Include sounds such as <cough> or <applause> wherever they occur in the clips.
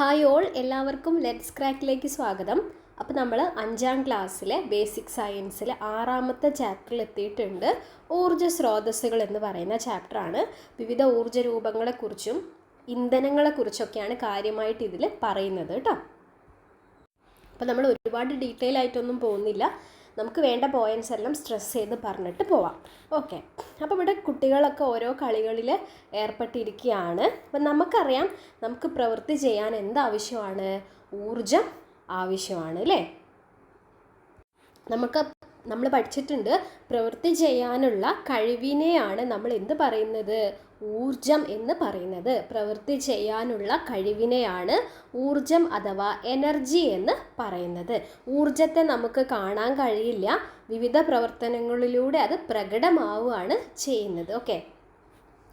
Hi all എല്ലാവർക്കും let's ക്രാക്കിലേക്ക് സ്വാഗതം. അപ്പോൾ നമ്മൾ അഞ്ചാം ക്ലാസ്സിലെ ബേസിക് സയൻസിലെ ആറാമത്തെ ചാപ്റ്ററിൽ എത്തിയിട്ടുണ്ട്. ഊർജ സ്രോതസ്സുകൾ എന്ന് പറയുന്ന ചാപ്റ്ററാണ്. വിവിധ ഊർജ രൂപങ്ങളെക്കുറിച്ചും ഇന്ധനങ്ങളെക്കുറിച്ചൊക്കെയാണ് കാര്യമായിട്ട് ഇതിൽ പറയുന്നത് കേട്ടോ. അപ്പോൾ നമ്മൾ ഒരുപാട് ഡീറ്റെയിൽ ആയിട്ടൊന്നും പോകുന്നില്ല. നമുക്ക് വേണ്ട പോയിന്റ്സ് എല്ലാം സ്ട്രെസ് ചെയ്ത് പറഞ്ഞിട്ട് പോവാം. ഓക്കെ അപ്പോൾ ഇവിടെ കുട്ടികളൊക്കെ ഓരോ കളികളിൽ ഏർപ്പെട്ടിരിക്കുകയാണ്. അപ്പം നമുക്കറിയാം നമുക്ക് പ്രവൃത്തി ചെയ്യാൻ എന്താവശ്യമാണ്? ഊർജം ആവശ്യമാണ് അല്ലേ? നമുക്ക് നമ്മൾ പഠിച്ചിട്ടുണ്ട് പ്രവൃത്തി ചെയ്യാനുള്ള കഴിവിനെയാണ് നമ്മൾ എന്ത് പറയുന്നത്? ഊർജം എന്ന് പറയുന്നത്. പ്രവൃത്തി ചെയ്യാനുള്ള കഴിവിനെയാണ് ഊർജം അഥവാ എനർജി എന്ന് പറയുന്നത്. ഊർജത്തെ നമുക്ക് കാണാൻ കഴിയില്ല. വിവിധ പ്രവർത്തനങ്ങളിലൂടെ അത് പ്രകടമാവുകയാണ് ചെയ്യുന്നത്. ഓക്കെ?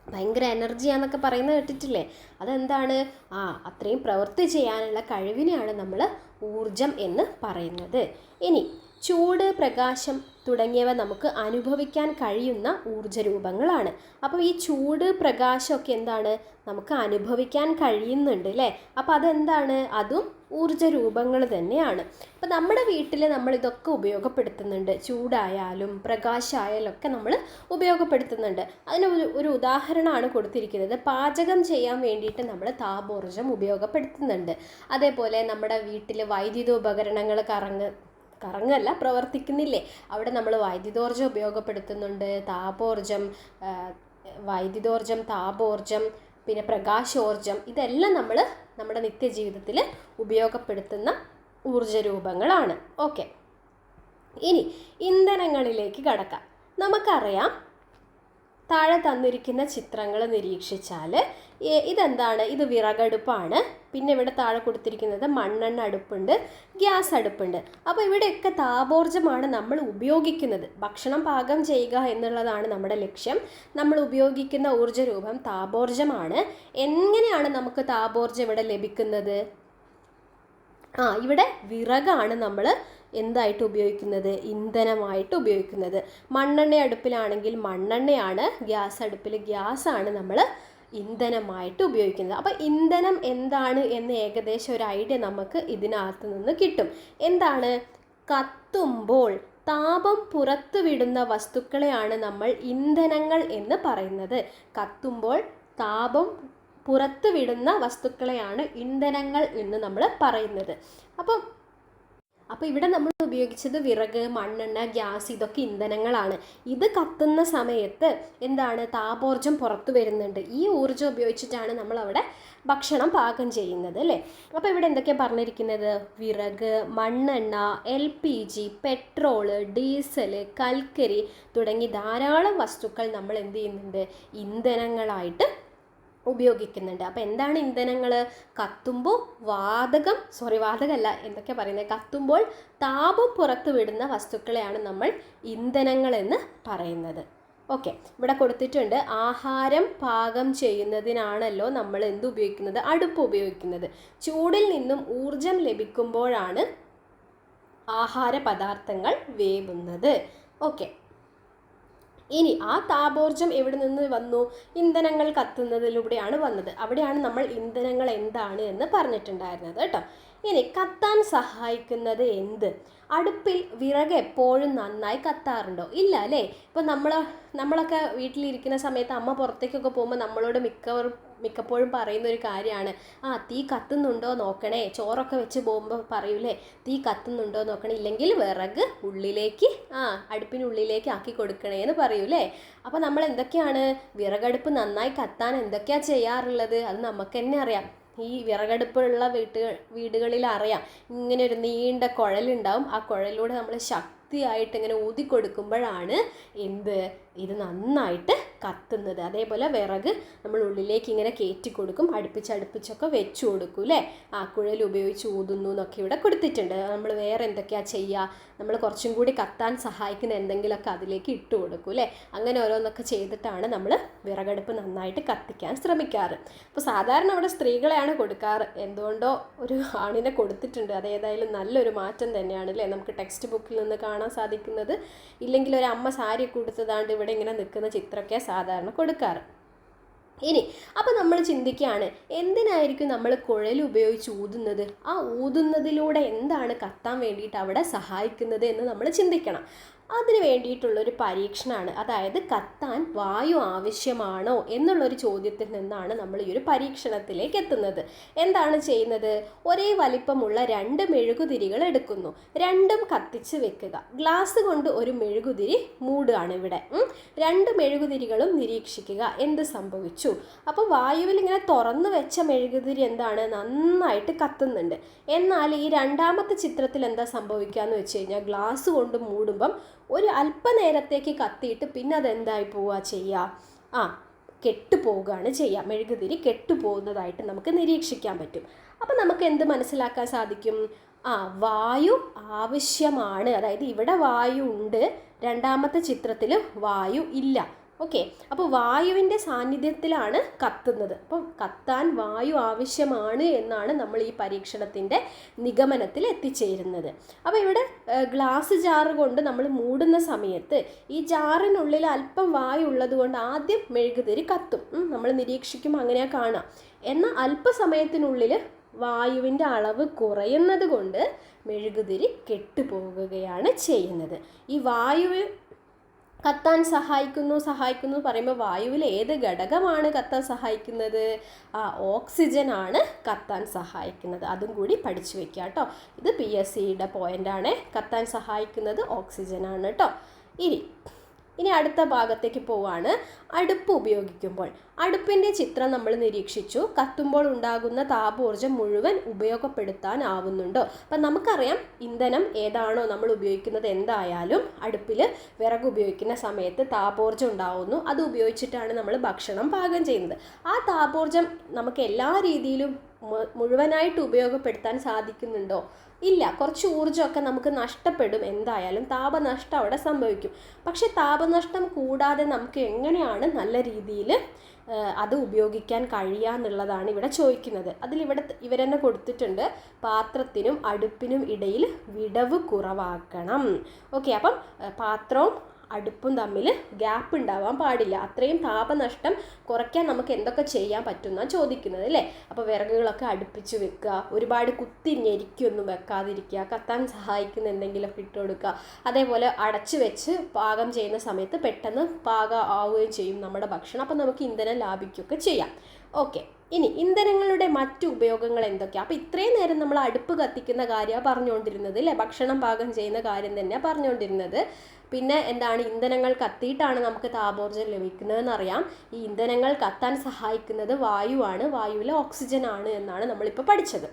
ഭയങ്കര എനർജിയാന്നൊക്കെ പറയുന്നത് കേട്ടിട്ടില്ലേ? അതെന്താണ്? ആ അത്രയും പ്രവൃത്തി ചെയ്യാനുള്ള കഴിവിനെയാണ് നമ്മൾ ഊർജം എന്ന് പറയുന്നത്. ഇനി ചൂട് പ്രകാശം തുടങ്ങിയവ നമുക്ക് അനുഭവിക്കാൻ കഴിയുന്ന ഊർജ രൂപങ്ങളാണ് അപ്പോൾ ഈ ചൂട് പ്രകാശമൊക്കെ എന്താണ്? നമുക്ക് അനുഭവിക്കാൻ കഴിയുന്നുണ്ട് അല്ലേ? അപ്പോൾ അതെന്താണ്? അതും ഊർജ രൂപങ്ങൾ തന്നെയാണ്. അപ്പോൾ നമ്മുടെ വീട്ടിൽ നമ്മൾ ഇതൊക്കെ ഉപയോഗപ്പെടുത്തുന്നുണ്ട്. ചൂടായാലും പ്രകാശമായാലും ഒക്കെ നമ്മൾ ഉപയോഗപ്പെടുത്തുന്നുണ്ട്. അതിന് ഒരു ഉദാഹരണമാണ് കൊടുത്തിരിക്കുന്നത്. പാചകം ചെയ്യാൻ വേണ്ടിയിട്ട് നമ്മൾ താപോർജം ഉപയോഗപ്പെടുത്തുന്നുണ്ട്. അതേപോലെ നമ്മുടെ വീട്ടിൽ വൈദ്യുത ഉപകരണങ്ങൾ കറങ്ങ് കറങ്ങല്ല പ്രവർത്തിക്കുന്നില്ലേ. അവിടെ നമ്മൾ വൈദ്യുതോർജം ഉപയോഗപ്പെടുത്തുന്നുണ്ട് താപോർജം വൈദ്യുതോർജം താപോർജം പിന്നെ പ്രകാശോർജം ഇതെല്ലാം നമ്മൾ നമ്മുടെ നിത്യജീവിതത്തിൽ ഉപയോഗപ്പെടുത്തുന്ന ഊർജ രൂപങ്ങളാണ് ഓക്കെ. ഇനി ഇന്ധനങ്ങളിലേക്ക് കടക്കാം. നമുക്കറിയാം താഴെ തന്നിരിക്കുന്ന ചിത്രങ്ങൾ നിരീക്ഷിച്ചാൽ ഇതെന്താണ്? ഇത് വിറകടുപ്പാണ്. പിന്നെ ഇവിടെ താഴെ കൊടുത്തിരിക്കുന്നത് മണ്ണെണ്ണ അടുപ്പുണ്ട് ഗ്യാസ് അടുപ്പുണ്ട്. അപ്പോൾ ഇവിടെയൊക്കെ താപോർജമാണ് നമ്മൾ ഉപയോഗിക്കുന്നത്. ഭക്ഷണം പാകം ചെയ്യുക എന്നുള്ളതാണ് നമ്മുടെ ലക്ഷ്യം. നമ്മൾ ഉപയോഗിക്കുന്ന ഊർജ രൂപം താപോർജമാണ്. എങ്ങനെയാണ് നമുക്ക് താപോർജം ഇവിടെ ലഭിക്കുന്നത്? ആ ഇവിടെ വിറകാണ് നമ്മൾ എന്തായിട്ട് ഉപയോഗിക്കുന്നത്? ഇന്ധനമായിട്ട് ഉപയോഗിക്കുന്നത്. മണ്ണെണ്ണ അടുപ്പിലാണെങ്കിൽ മണ്ണെണ്ണയാണ് ഗ്യാസ് അടുപ്പിൽ ഗ്യാസാണ് നമ്മൾ ഇന്ധനമായിട്ട് ഉപയോഗിക്കുന്നത്. അപ്പോൾ ഇന്ധനം എന്താണ് എന്ന് ഏകദേശം ഒരു ഐഡിയ നമുക്ക് ഇതിനകത്ത് നിന്ന് കിട്ടും. എന്താണ്? കത്തുമ്പോൾ താപം പുറത്തുവിടുന്ന വസ്തുക്കളെയാണ് നമ്മൾ ഇന്ധനങ്ങൾ എന്ന് പറയുന്നത്. കത്തുമ്പോൾ താപം പുറത്തുവിടുന്ന വസ്തുക്കളെയാണ് ഇന്ധനങ്ങൾ എന്ന് നമ്മൾ പറയുന്നത്. അപ്പം അപ്പോൾ ഇവിടെ നമ്മൾ ഉപയോഗിച്ചത് വിറക് മണ്ണെണ്ണ ഗ്യാസ് ഇതൊക്കെ ഇന്ധനങ്ങളാണ്. ഇത് കത്തുന്ന സമയത്ത് എന്താണ് താപോർജം പുറത്തു വരുന്നുണ്ട്. ഈ ഊർജം ഉപയോഗിച്ചിട്ടാണ് നമ്മൾ അവിടെ ഭക്ഷണം പാകം ചെയ്യുന്നത് അല്ലേ? അപ്പോൾ ഇവിടെ എന്തൊക്കെയാണ് പറഞ്ഞിരിക്കുന്നത്? വിറക് മണ്ണെണ്ണ L P G petrol diesel കൽക്കരി തുടങ്ങി ധാരാളം വസ്തുക്കൾ നമ്മൾ എന്ത് ചെയ്യുന്നുണ്ട്? ഇന്ധനങ്ങളായിട്ട് ഉപയോഗിക്കുന്നുണ്ട്. അപ്പോൾ എന്താണ് ഇന്ധനങ്ങൾ കത്തുമ്പോൾ വാതകം സോറി വാതകമല്ല എന്തൊക്കെ പറയുന്നത് കത്തുമ്പോൾ താപം പുറത്തു വിടുന്ന വസ്തുക്കളെയാണ് നമ്മൾ ഇന്ധനങ്ങൾ എന്ന് പറയുന്നത്. ഓക്കെ ഇവിടെ കൊടുത്തിട്ടുണ്ട് ആഹാരം പാകം ചെയ്യുന്നതിനാണല്ലോ നമ്മൾ എന്ത് ഉപയോഗിക്കുന്നത്? അടുപ്പ് ഉപയോഗിക്കുന്നത്. ചൂടിൽ നിന്നും ഊർജം ലഭിക്കുമ്പോഴാണ് ആഹാര പദാർത്ഥങ്ങൾ വേവുന്നത്. ഓക്കെ ഇനി ആ താപോർജം എവിടെ നിന്ന് വന്നു? ഇന്ധനങ്ങൾ കത്തുന്നതിലൂടെയാണ് വന്നത്. അവിടെയാണ് നമ്മൾ ഇന്ധനങ്ങൾ എന്താണ് എന്ന് പറഞ്ഞിട്ടുണ്ടായിരുന്നത് കേട്ടോ. ഇനി കത്താൻ സഹായിക്കുന്നത് എന്ത്? അടുപ്പിൽ വിറക് എപ്പോഴും നന്നായി കത്താറുണ്ടോ? ഇല്ല അല്ലേ? ഇപ്പോൾ നമ്മൾ നമ്മളൊക്കെ വീട്ടിലിരിക്കുന്ന സമയത്ത് അമ്മ പുറത്തേക്കൊക്കെ പോകുമ്പോൾ നമ്മളോട് മിക്കവർ മിക്കപ്പോഴും പറയുന്ന ഒരു കാര്യമാണ്. ആ തീ കത്തുന്നുണ്ടോ നോക്കണേ? ചോറൊക്കെ വെച്ച് പോകുമ്പോൾ പറയൂലേ? തീ കത്തുന്നുണ്ടോ നോക്കണേ? ഇല്ലെങ്കിൽ വിറക് ഉള്ളിലേക്ക് ആ അടുപ്പിനുള്ളിലേക്ക് ആക്കി കൊടുക്കണേ എന്ന് പറയൂലേ? അപ്പോൾ നമ്മൾ എന്തൊക്കെയാണ് വിറകടുപ്പ് നന്നായി കത്താൻ എന്തൊക്കെയാണ് ചെയ്യാറുള്ളത്? അത് നമുക്ക് തന്നെ അറിയാം. ഈ വിറകടുപ്പുള്ള വീട്ടുകൾ വീടുകളിൽ അറിയാം ഇങ്ങനെ ഒരു നീണ്ട കുഴലുണ്ടാവും. ആ കുഴലിലൂടെ നമ്മൾ ശക്തിയായിട്ട് ഇങ്ങനെ ഊതി കൊടുക്കുമ്പോഴാണ് എന്ത്? ഇത് നന്നായിട്ട് കത്തുന്നത്. അതേപോലെ വിറക് നമ്മൾ ഉള്ളിലേക്ക് ഇങ്ങനെ കയറ്റി കൊടുക്കും. അടുപ്പിച്ചടുപ്പിച്ചൊക്കെ വെച്ചു കൊടുക്കും അല്ലേ ആ കുഴൽ ഉപയോഗിച്ച് ഊതുന്നു എന്നൊക്കെ ഇവിടെ കൊടുത്തിട്ടുണ്ട്. നമ്മൾ വേറെ എന്തൊക്കെയാണ് ചെയ്യുക നമ്മൾ കുറച്ചും കൂടി കത്താൻ സഹായിക്കുന്ന എന്തെങ്കിലുമൊക്കെ അതിലേക്ക് ഇട്ട് കൊടുക്കും അല്ലേ അങ്ങനെ ഓരോന്നൊക്കെ ചെയ്തിട്ടാണ് നമ്മൾ വിറകടുപ്പ് നന്നായിട്ട് കത്തിക്കാൻ ശ്രമിക്കാറ്. അപ്പോൾ സാധാരണ അവിടെ സ്ത്രീകളെയാണ് കൊടുക്കാറ്. എന്തുകൊണ്ടോ ഒരു ആണിനെ കൊടുത്തിട്ടുണ്ട്. അതേതായാലും നല്ലൊരു മാറ്റം തന്നെയാണ് അല്ലേ നമുക്ക് ടെക്സ്റ്റ് ബുക്കിൽ നിന്ന് കാണാൻ സാധിക്കുന്നത്. ഇല്ലെങ്കിൽ ഒരു അമ്മ സാരി കൊടുത്തതാണ്ട് ഇവിടെ ഇങ്ങനെ നിൽക്കുന്ന ചിത്രമൊക്കെ സാധാരണ കൊടുക്കാറ്. ഇനി അപ്പോൾ നമ്മൾ ചിന്തിക്കുകയാണ് എന്തിനായിരിക്കും നമ്മൾ കുഴൽ ഉപയോഗിച്ച് ഊതുന്നത്? ആ ഊതുന്നതിലൂടെ എന്താണ് കത്താൻ വേണ്ടിയിട്ട് അവിടെ സഹായിക്കുന്നത് എന്ന് നമ്മൾ ചിന്തിക്കണം. അതിന് വേണ്ടിയിട്ടുള്ളൊരു പരീക്ഷണമാണ് അതായത് കത്താൻ വായു ആവശ്യമാണോ എന്നുള്ളൊരു ചോദ്യത്തിൽ നിന്നാണ് നമ്മൾ ഈ ഒരു പരീക്ഷണത്തിലേക്ക് എത്തുന്നത്. എന്താണ് ചെയ്യുന്നത്? ഒരേ വലിപ്പമുള്ള രണ്ട് മെഴുകുതിരികൾ എടുക്കുന്നു. രണ്ടും കത്തിച്ച് വെക്കുക. ഗ്ലാസ് കൊണ്ട് ഒരു മെഴുകുതിരി മൂടുകയാണ് ഇവിടെ. രണ്ട് മെഴുകുതിരികളും നിരീക്ഷിക്കുക. എന്ത് സംഭവിച്ചു? അപ്പോൾ വായുവിൽ ഇങ്ങനെ തുറന്നു വെച്ച മെഴുകുതിരി എന്താണ്? നന്നായിട്ട് കത്തുന്നുണ്ട്. എന്നാൽ ഈ രണ്ടാമത്തെ ചിത്രത്തിൽ എന്താ സംഭവിക്കുക എന്ന് വെച്ച് കഴിഞ്ഞാൽ ഗ്ലാസ് കൊണ്ട് മൂടുമ്പം ഒരു അല്പനേരത്തേക്ക് കത്തിയിട്ട് പിന്നെ അതെന്തായി പോവുക ചെയ്യുക ആ കെട്ടുപോവുകയാണ് ചെയ്യുക മെഴുകുതിരി കെട്ടുപോകുന്നതായിട്ട് നമുക്ക് നിരീക്ഷിക്കാൻ പറ്റും. അപ്പം നമുക്ക് എന്ത് മനസ്സിലാക്കാൻ സാധിക്കും? ആ വായു ആവശ്യമാണ്. അതായത് ഇവിടെ വായു ഉണ്ട് രണ്ടാമത്തെ ചിത്രത്തിൽ വായു ഇല്ല. ഓക്കെ. അപ്പോൾ വായുവിന്റെ സാന്നിധ്യത്തിലാണ് കത്തുന്നത്. അപ്പം കത്താൻ വായു ആവശ്യമാണ് എന്നാണ് നമ്മൾ ഈ പരീക്ഷണത്തിന്റെ നിഗമനത്തിൽ എത്തിച്ചേരുന്നത്. അപ്പോൾ ഇവിടെ ഗ്ലാസ് ജാറ് കൊണ്ട് നമ്മൾ മൂടുന്ന സമയത്ത് ഈ ജാറിനുള്ളിൽ അല്പം വായു ഉള്ളത് കൊണ്ട് ആദ്യം മെഴുകുതിരി കത്തും. നമ്മൾ നിരീക്ഷിക്കുമ്പോൾ അങ്ങനെ കാണാം. എന്നാൽ അല്പസമയത്തിനുള്ളിൽ വായുവിന്റെ അളവ് കുറയുന്നത് കൊണ്ട് മെഴുകുതിരി കെട്ടുപോകുകയാണ് ചെയ്യുന്നത്. ഈ വായു കത്താൻ സഹായിക്കുന്നു സഹായിക്കുന്നു പറയുമ്പോൾ വായുവിൽ ഏത് ഘടകമാണ് കത്താൻ സഹായിക്കുന്നത്? ആ ഓക്സിജൻ ആണ് കത്താൻ സഹായിക്കുന്നത്. അതും കൂടി പഠിച്ചു വെക്കുക കേട്ടോ. ഇത് പി എസ് സിയുടെ പോയിന്റാണ് കത്താൻ സഹായിക്കുന്നത് ഓക്സിജൻ ആണ് കേട്ടോ. ഇനി ഇനി അടുത്ത ഭാഗത്തേക്ക് പോവാണ്. അടുപ്പ് ഉപയോഗിക്കുമ്പോൾ. അടുപ്പിന്റെ ചിത്രം നമ്മൾ നിരീക്ഷിച്ചു. കത്തുമ്പോൾ ഉണ്ടാകുന്ന താപോർജം മുഴുവൻ ഉപയോഗപ്പെടുത്താൻ ആവുന്നുണ്ടോ? അപ്പം നമുക്കറിയാം ഇന്ധനം ഏതാണോ നമ്മൾ ഉപയോഗിക്കുന്നത് എന്തായാലും അടുപ്പിൽ വിറക് ഉപയോഗിക്കുന്ന സമയത്ത് താപോർജം ഉണ്ടാവുന്നു. അത് ഉപയോഗിച്ചിട്ടാണ് നമ്മൾ ഭക്ഷണം പാകം ചെയ്യുന്നത്. ആ താപോർജം നമുക്ക് എല്ലാ രീതിയിലും മുഴുവനായിട്ട് ഉപയോഗപ്പെടുത്താൻ സാധിക്കുന്നുണ്ടോ? ഇല്ല കുറച്ച് ഊർജമൊക്കെ നമുക്ക് നഷ്ടപ്പെടും. എന്തായാലും താപനഷ്ടം അവിടെ സംഭവിക്കും. പക്ഷെ താപനഷ്ടം കൂടാതെ നമുക്ക് എങ്ങനെയാണ് നല്ല രീതിയിൽ അത് ഉപയോഗിക്കാൻ കഴിയുക എന്നുള്ളതാണ് ഇവിടെ ചോദിക്കുന്നത്. അതിലിവിടെ ഇവരെന്നെ കൊടുത്തിട്ടുണ്ട്. പാത്രത്തിനും അടുപ്പിനും ഇടയിൽ വിടവ് കുറവാക്കണം. ഓക്കെ അപ്പം പാത്രവും അടുപ്പും തമ്മിൽ ഗ്യാപ്പ് ഉണ്ടാവാൻ പാടില്ല. അത്രയും താപനഷ്ടം കുറയ്ക്കാൻ നമുക്ക് എന്തൊക്കെ ചെയ്യാൻ പറ്റുമെന്നാണ് ചോദിക്കുന്നത് അല്ലേ? അപ്പോൾ വിറകുകളൊക്കെ അടുപ്പിച്ച് വെക്കുക ഒരുപാട് കുത്തി ഞെരിക്കൊന്നും വെക്കാതിരിക്കുക കത്താൻ സഹായിക്കുന്ന എന്തെങ്കിലുമൊക്കെ ഇട്ട് കൊടുക്കുക. അതേപോലെ അടച്ച് വെച്ച് പാകം ചെയ്യുന്ന സമയത്ത് പെട്ടെന്ന് പാകം ആവുകയും ചെയ്യും നമ്മുടെ ഭക്ഷണം. അപ്പോൾ നമുക്ക് ഇന്ധനം ലാഭിക്കുകയൊക്കെ ചെയ്യാം. ഓക്കെ. ഇനി ഇന്ധനങ്ങളുടെ മറ്റു ഉപയോഗങ്ങൾ എന്തൊക്കെയാണ് അപ്പോൾ ഇത്രയും നേരം നമ്മൾ അടുപ്പ് കത്തിക്കുന്ന കാര്യമാണ് പറഞ്ഞുകൊണ്ടിരുന്നത് അല്ലേ? ഭക്ഷണം പാകം ചെയ്യുന്ന കാര്യം തന്നെയാണ് പറഞ്ഞുകൊണ്ടിരുന്നത്. പിന്നെ എന്താണ് ഇന്ധനങ്ങൾ കത്തിയിട്ടാണ് നമുക്ക് താപോർജം ലഭിക്കുന്നതെന്ന് അറിയാം ഈ ഇന്ധനങ്ങൾ കത്താൻ സഹായിക്കുന്നത് വായുവാണ് വായുവിലെ ഓക്സിജൻ ആണ് എന്നാണ് നമ്മളിപ്പോൾ പഠിച്ചത്.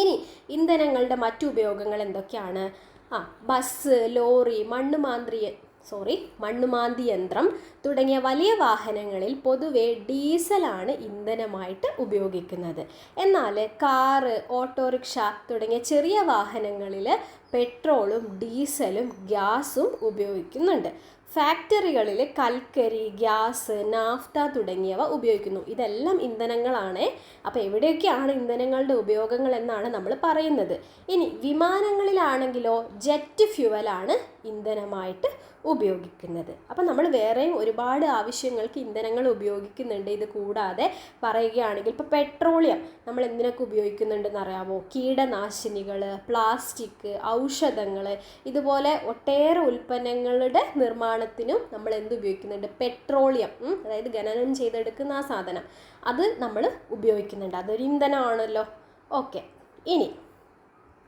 ഇനി ഇന്ധനങ്ങളുടെ മറ്റു ഉപയോഗങ്ങൾ എന്തൊക്കെയാണ്? ആ ബസ് ലോറി മണ്ണുമാന്ത്രി സോറി മണ്ണുമാന്തി യന്ത്രം തുടങ്ങിയ വലിയ വാഹനങ്ങളിൽ പൊതുവെ ഡീസലാണ് ഇന്ധനമായിട്ട് ഉപയോഗിക്കുന്നത്. എന്നാൽ കാറ് ഓട്ടോറിക്ഷ തുടങ്ങിയ ചെറിയ വാഹനങ്ങളിൽ പെട്രോളും ഡീസലും ഗ്യാസും ഉപയോഗിക്കുന്നുണ്ട്. ഫാക്ടറികളിൽ കൽക്കരി ഗ്യാസ് നാഫ്ത തുടങ്ങിയവ ഉപയോഗിക്കുന്നു. ഇതെല്ലാം ഇന്ധനങ്ങളാണ്. അപ്പോൾ എവിടെയൊക്കെയാണ് ഇന്ധനങ്ങളുടെ ഉപയോഗങ്ങൾ എന്നാണ് നമ്മൾ പറയുന്നത്. ഇനി വിമാനങ്ങളിലാണെങ്കിലോ ജെറ്റ് ഫ്യുവലാണ് ഇന്ധനമായിട്ട് ഉപയോഗിക്കുന്നത്. അപ്പം നമ്മൾ വേറെയും ഒരുപാട് ആവശ്യങ്ങൾക്ക് ഇന്ധനങ്ങൾ ഉപയോഗിക്കുന്നുണ്ട്. ഇത് കൂടാതെ പറയുകയാണെങ്കിൽ ഇപ്പോൾ പെട്രോളിയം നമ്മൾ എന്തിനൊക്കെ ഉപയോഗിക്കുന്നുണ്ടെന്ന് അറിയാമോ? കീടനാശിനികൾ പ്ലാസ്റ്റിക് ഔഷധങ്ങൾ ഇതുപോലെ ഒട്ടേറെ ഉൽപ്പന്നങ്ങളുടെ നിർമ്മാണത്തിനും നമ്മൾ എന്ത് ഉപയോഗിക്കുന്നുണ്ട്? പെട്രോളിയം അതായത് ഖനനം ചെയ്തെടുക്കുന്ന ആ സാധനം. അത് നമ്മൾ ഉപയോഗിക്കുന്നുണ്ട്. അതൊരു ഇന്ധനമാണല്ലോ. ഓക്കെ. ഇനി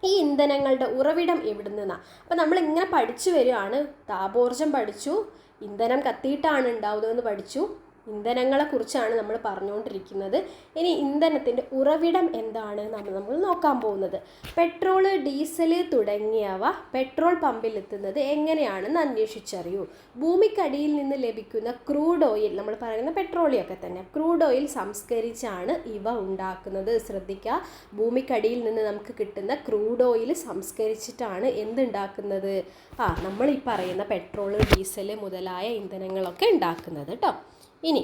ഈ ഇന്ധനങ്ങളുടെ ഉറവിടം എവിടെ നിന്നാണ് അപ്പം നമ്മൾ ഇങ്ങനെ പഠിച്ചു വരികയാണ്. താപോർജം പഠിച്ചു. ഇന്ധനം കത്തിയിട്ടാണ് ഉണ്ടാവുന്നതെന്ന് പഠിച്ചു. ഇന്ധനങ്ങളെക്കുറിച്ചാണ് നമ്മൾ പറഞ്ഞുകൊണ്ടിരിക്കുന്നത്. ഇനി ഇന്ധനത്തിന്റെ ഉറവിടം എന്താണ് നമ്മൾ നമ്മൾ നോക്കാൻ പോകുന്നത്. പെട്രോൾ ഡീസൽ തുടങ്ങിയവ പെട്രോൾ പമ്പിൽ എത്തുന്നത് എങ്ങനെയാണെന്ന് അന്വേഷിച്ചറിയൂ. ഭൂമിക്കടിയിൽ നിന്ന് ലഭിക്കുന്ന ക്രൂഡ് ഓയിൽ നമ്മൾ പറയുന്ന പെട്രോളിയൊക്കെ തന്നെ ക്രൂഡ് ഓയിൽ സംസ്കരിച്ചാണ് ഇവ ഉണ്ടാക്കുന്നത്. ശ്രദ്ധിക്കുക ഭൂമിക്കടിയിൽ നിന്ന് നമുക്ക് കിട്ടുന്ന ക്രൂഡ് ഓയിൽ സംസ്കരിച്ചിട്ടാണ് എന്തുണ്ടാക്കുന്നത്? ആ നമ്മൾ ഈ പറയുന്ന പെട്രോൾ ഡീസൽ മുതലായ ഇന്ധനങ്ങളൊക്കെ ഉണ്ടാക്കുന്നത് കേട്ടോ ഇനി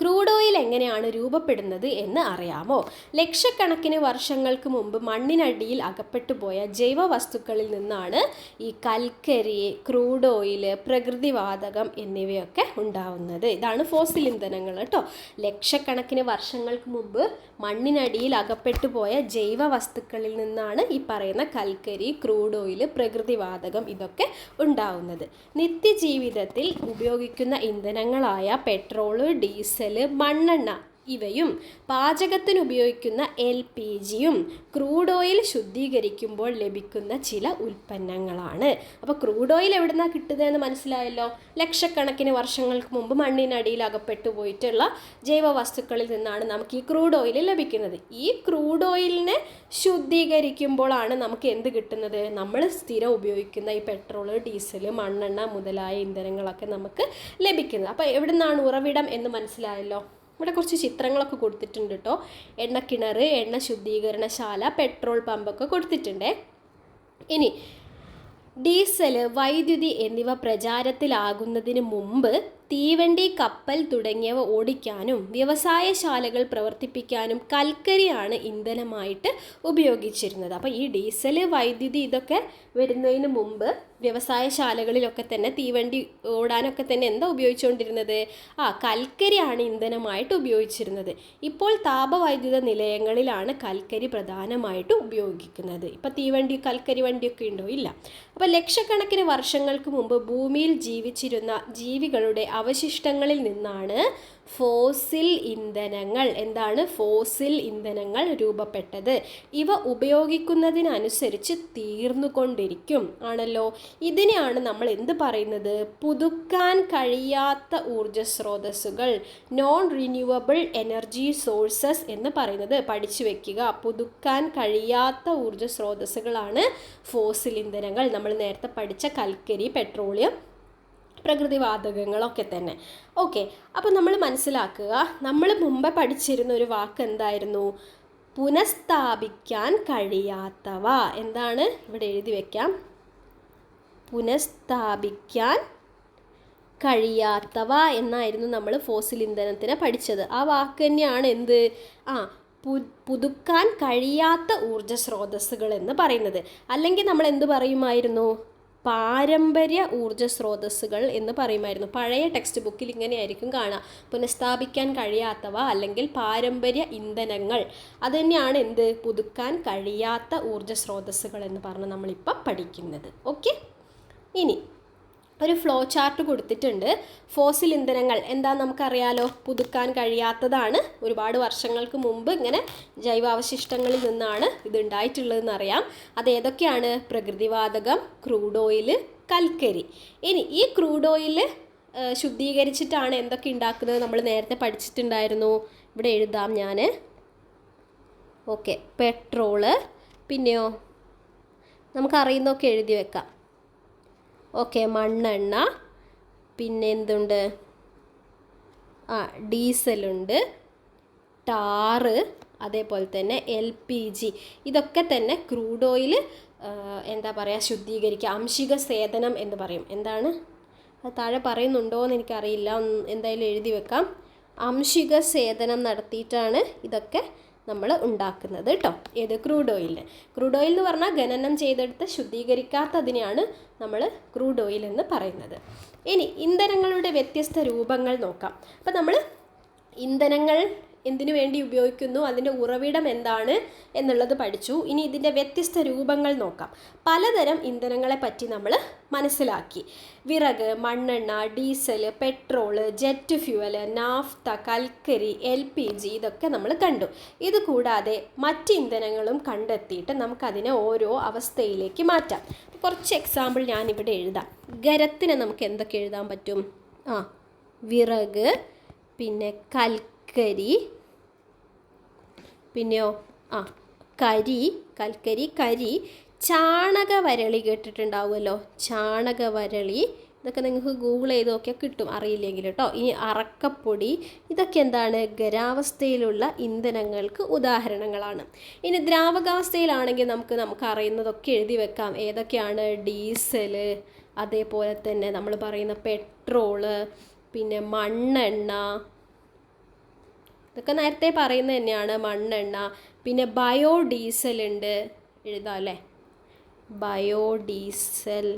ക്രൂഡ് ഓയിൽ എങ്ങനെയാണ് രൂപപ്പെടുന്നത് എന്ന് അറിയാമോ? ലക്ഷക്കണക്കിന് വർഷങ്ങൾക്ക് മുമ്പ് മണ്ണിനടിയിൽ അകപ്പെട്ടു പോയ ജൈവ വസ്തുക്കളിൽ നിന്നാണ് ഈ കൽക്കരി ക്രൂഡ് ഓയിൽ പ്രകൃതിവാതകം എന്നിവയൊക്കെ ഉണ്ടാവുന്നത്. ഇതാണ് ഫോസിൽ ഇന്ധനങ്ങൾ കേട്ടോ. ലക്ഷക്കണക്കിന് വർഷങ്ങൾക്ക് മുമ്പ് മണ്ണിനടിയിൽ അകപ്പെട്ടു പോയ ജൈവ വസ്തുക്കളിൽ നിന്നാണ് ഈ പറയുന്ന കൽക്കരി ക്രൂഡ് ഓയിൽ പ്രകൃതിവാതകം ഇതൊക്കെ ഉണ്ടാവുന്നത്. നിത്യജീവിതത്തിൽ ഉപയോഗിക്കുന്ന ഇന്ധനങ്ങളായ പെട്രോൾ ഡീസൽ മണ്ണെണ്ണ. ഇവയും പാചകത്തിന് ഉപയോഗിക്കുന്ന എൽ പി ജിയും ക്രൂഡ് ഓയിൽ ശുദ്ധീകരിക്കുമ്പോൾ ലഭിക്കുന്ന ചില ഉൽപ്പന്നങ്ങളാണ്. അപ്പോൾ ക്രൂഡ് ഓയിൽ എവിടുന്നാണ് കിട്ടുന്നതെന്ന് മനസ്സിലായല്ലോ? ലക്ഷക്കണക്കിന് വർഷങ്ങൾക്ക് മുമ്പ് മണ്ണിനടിയിൽ അകപ്പെട്ടു പോയിട്ടുള്ള ജൈവ വസ്തുക്കളിൽ നിന്നാണ് നമുക്ക് ഈ ക്രൂഡ് ഓയിൽ ലഭിക്കുന്നത്. ഈ ക്രൂഡ് ഓയിലിനെ ശുദ്ധീകരിക്കുമ്പോഴാണ് നമുക്ക് എന്ത് കിട്ടുന്നത്? നമ്മൾ സ്ഥിരം ഉപയോഗിക്കുന്ന ഈ പെട്രോൾ ഡീസൽ മണ്ണെണ്ണ മുതലായ ഇന്ധനങ്ങളൊക്കെ നമുക്ക് ലഭിക്കുന്നത്. അപ്പോൾ എവിടെ നിന്നാണ് ഉറവിടം എന്ന് മനസ്സിലായല്ലോ? ഇവിടെ കുറച്ച് ചിത്രങ്ങളൊക്കെ കൊടുത്തിട്ടുണ്ട് കേട്ടോ. എണ്ണക്കിണർ എണ്ണ ശുദ്ധീകരണശാല പെട്രോൾ പമ്പൊക്കെ കൊടുത്തിട്ടുണ്ട്. ഇനി ഡീസൽ വൈദ്യുതി എന്നിവ പ്രചാരത്തിലാകുന്നതിന് മുമ്പ് തീവണ്ടി കപ്പൽ തുടങ്ങിയവ ഓടിക്കാനും വ്യവസായശാലകൾ പ്രവർത്തിപ്പിക്കാനും കൽക്കരിയാണ് ഇന്ധനമായിട്ട് ഉപയോഗിച്ചിരുന്നത്. അപ്പോൾ ഈ ഡീസൽ വൈദ്യുതി ഇതൊക്കെ വരുന്നതിന് മുമ്പ് വ്യവസായശാലകളിലൊക്കെ തന്നെ തീവണ്ടി ഓടാനൊക്കെ തന്നെ എന്താ ഉപയോഗിച്ചുകൊണ്ടിരുന്നത്? ആ കൽക്കരിയാണ് ഇന്ധനമായിട്ട് ഉപയോഗിച്ചിരുന്നത്. ഇപ്പോൾ താപവൈദ്യുത നിലയങ്ങളിലാണ് കൽക്കരി പ്രധാനമായിട്ട് ഉപയോഗിക്കുന്നത്. ഇപ്പോൾ തീവണ്ടി കൽക്കരി വണ്ടിയൊക്കെ ഉണ്ടോ? ഇല്ല. അപ്പോൾ ലക്ഷക്കണക്കിന് വർഷങ്ങൾക്ക് മുമ്പ് ഭൂമിയിൽ ജീവിച്ചിരുന്ന ജീവികളുടെ അവശിഷ്ടങ്ങളിൽ നിന്നാണ് ഫോസിൽ ഇന്ധനങ്ങൾ. എന്താണ്? ഫോസിൽ ഇന്ധനങ്ങൾ രൂപപ്പെട്ടത്. ഇവ ഉപയോഗിക്കുന്നതിനനുസരിച്ച് തീർന്നുകൊണ്ടിരിക്കും. ആണല്ലോ? ഇതിനെയാണ് നമ്മൾ എന്ത് പറയുന്നത്? പുതുക്കാൻ കഴിയാത്ത ഊർജ സ്രോതസ്സുകൾ നോൺ റിന്യൂവബിൾ എനർജി സോഴ്സസ് എന്ന് പറയുന്നത് പഠിച്ചു വെക്കുക. പുതുക്കാൻ കഴിയാത്ത ഊർജ സ്രോതസ്സുകളാണ് ഫോസിൽ ഇന്ധനങ്ങൾ. നമ്മൾ നേരത്തെ പഠിച്ച കൽക്കരി പെട്രോളിയം പ്രകൃതിവാതകങ്ങളൊക്കെ തന്നെ. ഓക്കെ അപ്പോൾ നമ്മൾ മനസ്സിലാക്കുക നമ്മൾ മുമ്പ് പഠിച്ചിരുന്ന ഒരു വാക്ക് എന്തായിരുന്നു? പുനഃസ്ഥാപിക്കാൻ കഴിയാത്തവ. എന്താണ്? ഇവിടെ എഴുതി വയ്ക്കാം പുനഃസ്ഥാപിക്കാൻ കഴിയാത്തവ എന്നായിരുന്നു നമ്മൾ ഫോസിൽ ഇന്ധനത്തിന് പഠിച്ചത്. ആ വാക്ക് തന്നെയാണ് എന്ത്? ആ പുതുക്കാൻ കഴിയാത്ത ഊർജ സ്രോതസ്സുകൾ എന്ന് പറയുന്നത്. അല്ലെങ്കിൽ നമ്മൾ എന്ത് പറയുമായിരുന്നു? പാരമ്പര്യ ഊർജ സ്രോതസ്സുകൾ എന്ന് പറയുമായിരുന്നു. പഴയ ടെക്സ്റ്റ് ബുക്കിൽ ഇങ്ങനെയായിരിക്കും കാണുക പുനഃസ്ഥാപിക്കാൻ കഴിയാത്തവ അല്ലെങ്കിൽ പാരമ്പര്യ ഇന്ധനങ്ങൾ. അത് തന്നെയാണ് എന്ത്? പുതുക്കാൻ കഴിയാത്ത ഊർജ സ്രോതസ്സുകൾ എന്ന് പറഞ്ഞ് നമ്മളിപ്പോൾ പഠിക്കുന്നത്. ഓക്കെ ഇനി ഒരു ഫ്ലോ ചാർട്ട് കൊടുത്തിട്ടുണ്ട്. ഫോസിൽ ഇന്ധനങ്ങൾ എന്താ നമുക്കറിയാലോ? പുതുക്കാൻ കഴിയാത്തതാണ്. ഒരുപാട് വർഷങ്ങൾക്ക് മുമ്പ് ഇങ്ങനെ ജൈവാവശിഷ്ടങ്ങളിൽ നിന്നാണ് ഇത് ഉണ്ടായിട്ടുള്ളതെന്ന് അറിയാം. അത് ഏതൊക്കെയാണ്? പ്രകൃതിവാതകം ക്രൂഡ് ഓയിൽ കൽക്കരി. ഇനി ഈ ക്രൂഡ് ഓയിൽ ശുദ്ധീകരിച്ചിട്ടാണ് എന്തൊക്കെ ഉണ്ടാക്കുന്നത്? നമ്മൾ നേരത്തെ പഠിച്ചിട്ടുണ്ടായിരുന്നു. ഇവിടെ എഴുതാം ഞാൻ. ഓക്കെ പെട്രോൾ പിന്നെയോ? നമുക്കറിയുന്നതൊക്കെ എഴുതി വെക്കാം. ഓക്കെ മണ്ണെണ്ണ. പിന്നെ എന്തുണ്ട്? ആ ഡീസലുണ്ട്. ടാറ് അതേപോലെ തന്നെ എൽ പി ജി. ഇതൊക്കെ തന്നെ ക്രൂഡ് ഓയിൽ എന്താ പറയുക ശുദ്ധീകരിക്കുക. അംശിക സേതനം എന്ന് പറയും. എന്താണ്? അത് താഴെ പറയുന്നുണ്ടോ എന്ന് എനിക്കറിയില്ല. എന്തായാലും എഴുതി വെക്കാം. അംശിക സേതനം നടത്തിയിട്ടാണ് ഇതൊക്കെ നമ്മൾ ഉണ്ടാക്കുന്നത് കേട്ടോ ഏത്? ക്രൂഡ് ഓയിലിന് ക്രൂഡ് ഓയിൽ എന്ന് പറഞ്ഞാൽ ഖനനം ചെയ്തെടുത്ത് ശുദ്ധീകരിക്കാത്തതിനെയാണ് നമ്മൾ ക്രൂഡ് ഓയിൽ എന്ന് പറയുന്നത്. ഇനി ഇന്ധനങ്ങളുടെ വ്യത്യസ്ത രൂപങ്ങൾ നോക്കാം. അപ്പം നമ്മൾ ഇന്ധനങ്ങൾ എന്തിനു വേണ്ടി ഉപയോഗിക്കുന്നു അതിന്റെ ഉറവിടം എന്താണ് എന്നുള്ളത് പഠിച്ചു. ഇനി ഇതിന്റെ വ്യത്യസ്ത രൂപങ്ങൾ നോക്കാം. പലതരം ഇന്ധനങ്ങളെ പറ്റി നമ്മൾ മനസ്സിലാക്കി. വിറക് മണ്ണെണ്ണ diesel petrol jet fuel naphtha കൽക്കരി എൽ പി ജി ഇതൊക്കെ നമ്മൾ കണ്ടു. ഇത് കൂടാതെ മറ്റ് ഇന്ധനങ്ങളും കണ്ടെത്തിയിട്ട് നമുക്കതിനെ ഓരോ അവസ്ഥയിലേക്ക് മാറ്റാം. കുറച്ച് എക്സാമ്പിൾ ഞാനിവിടെ എഴുതാം. ഗരത്തിന് നമുക്ക് എന്തൊക്കെ എഴുതാൻ പറ്റും? ആ വിറക് പിന്നെ കൽക്കരി പിന്നെയോ ആ കരി കൽക്കരി കരി ചാണകവരളി കേട്ടിട്ടുണ്ടാവുമല്ലോ. ചാണകവരളി ഇതൊക്കെ നിങ്ങൾക്ക് ഗൂഗിൾ ചെയ്ത് നോക്കിയാൽ കിട്ടും അറിയില്ലെങ്കിൽ കേട്ടോ ഇനി അറക്കപ്പൊടി ഇതൊക്കെ എന്താണ്? ഖരാവസ്ഥയിലുള്ള ഇന്ധനങ്ങൾക്ക് ഉദാഹരണങ്ങളാണ്. ഇനി ദ്രാവകാവസ്ഥയിലാണെങ്കിൽ നമുക്ക് നമുക്ക് അറിയുന്നതൊക്കെ എഴുതി വെക്കാം. ഏതൊക്കെയാണ്? ഡീസൽ അതേപോലെ തന്നെ നമ്മൾ പറയുന്ന പെട്രോൾ പിന്നെ മണ്ണെണ്ണ ഇതൊക്കെ നേരത്തെ പറയുന്നത് തന്നെയാണ് മണ്ണെണ്ണ. പിന്നെ ബയോ ഡീസൽ ഉണ്ട്. എഴുതാം അല്ലേ? ബയോഡീസൽ